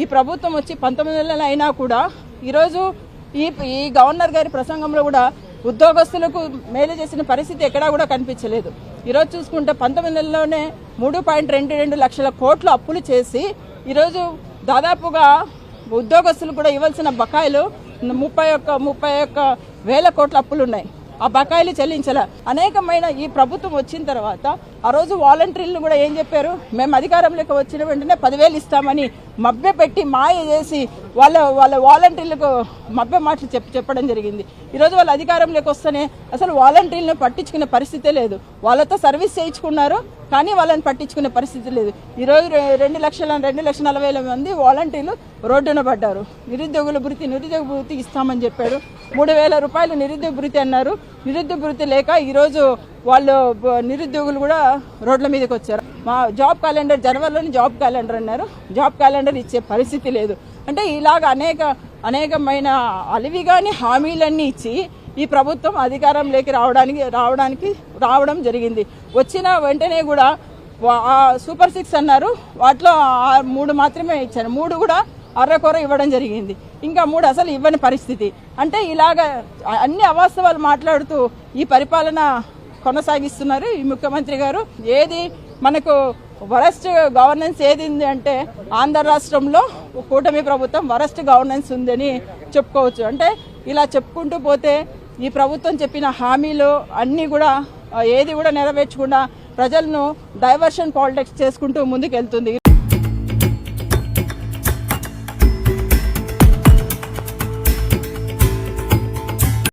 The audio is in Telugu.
ఈ ప్రభుత్వం వచ్చి పంతొమ్మిది నెలలు అయినా కూడా ఈరోజు ఈ ఈ గవర్నర్ గారి ప్రసంగంలో కూడా ఉద్యోగస్తులకు మేలు చేసిన పరిస్థితి ఎక్కడా కూడా కనిపించలేదు. ఈరోజు చూసుకుంటే పంతొమ్మిది నెలల్లోనే మూడు పాయింట్ రెండు రెండు లక్షల కోట్లు అప్పులు చేసి ఈరోజు దాదాపుగా ఉద్యోగస్తులు కూడా ఇవ్వాల్సిన బకాయిలు ముప్పై ఒక్క ముప్పై ఒక్క వేల కోట్ల అప్పులు ఉన్నాయి. ఆ బకాయిలు చెల్లించాల. అనేకమైన ఈ ప్రభుత్వం వచ్చిన తర్వాత ఆ రోజు వాలంటీర్లు కూడా ఏం చెప్పారు? మేము అధికారంలోకి వచ్చిన వెంటనే పదివేలు ఇస్తామని మభ్య పెట్టి మాయ చేసి వాళ్ళ వాళ్ళ వాలంటీర్లకు మభ్య మాటలు చెప్ చెప్పడం జరిగింది. ఈరోజు వాళ్ళ అధికారంలోకి వస్తేనే అసలు వాలంటీర్లను పట్టించుకునే పరిస్థితే లేదు. వాళ్ళతో సర్వీస్ చేయించుకున్నారు కానీ వాళ్ళని పట్టించుకునే పరిస్థితి లేదు. ఈరోజు రెండు లక్షల రెండు లక్షల నలభై మంది వాలంటీర్లు రోడ్డున పడ్డారు. నిరుద్యోగుల భృతి నిరుద్యోగ భృతి ఇస్తామని చెప్పాడు. మూడు వేల రూపాయలు నిరుద్యోగ భృతి అన్నారు. నిరుద్యోగ భృతి లేక ఈరోజు వాళ్ళు నిరుద్యోగులు కూడా రోడ్ల మీదకి వచ్చారు. మా జాబ్ క్యాలెండర్ జనవరిలోని జాబ్ క్యాలెండర్ అన్నారు. జాబ్ క్యాలెండర్ ఇచ్చే పరిస్థితి లేదు. అంటే ఇలాగ అనేక అనేకమైన అలివిగాని హామీలన్నీ ఇచ్చి ఈ ప్రభుత్వం అధికారంలోకి రావడానికి రావడానికి రావడం జరిగింది. వచ్చిన వెంటనే కూడా సూపర్ సిక్స్ అన్నారు. వాటిలో ఆ మూడు మాత్రమే ఇచ్చారు. మూడు కూడా అర్రకొర ఇవ్వడం జరిగింది. ఇంకా మూడు అసలు ఇవ్వని పరిస్థితి. అంటే ఇలాగ అన్ని అవాస్తవాలు మాట్లాడుతూ ఈ పరిపాలన కొనసాగిస్తున్నారు. ఈ ముఖ్యమంత్రి గారు ఏది మనకు వరస్ట్ గవర్నెన్స్ ఏదింది అంటే ఆంధ్ర రాష్ట్రంలో కూటమి ప్రభుత్వం వరస్ట్ గవర్నెన్స్ ఉందని చెప్పుకోవచ్చు. అంటే ఇలా చెప్పుకుంటూ పోతే ఈ ప్రభుత్వం చెప్పిన హామీలు అన్నీ కూడా ఏది కూడా నెరవేర్చకుండా ప్రజలను డైవర్షన్ పాలిటిక్స్ చేసుకుంటూ ముందుకెళ్తుంది.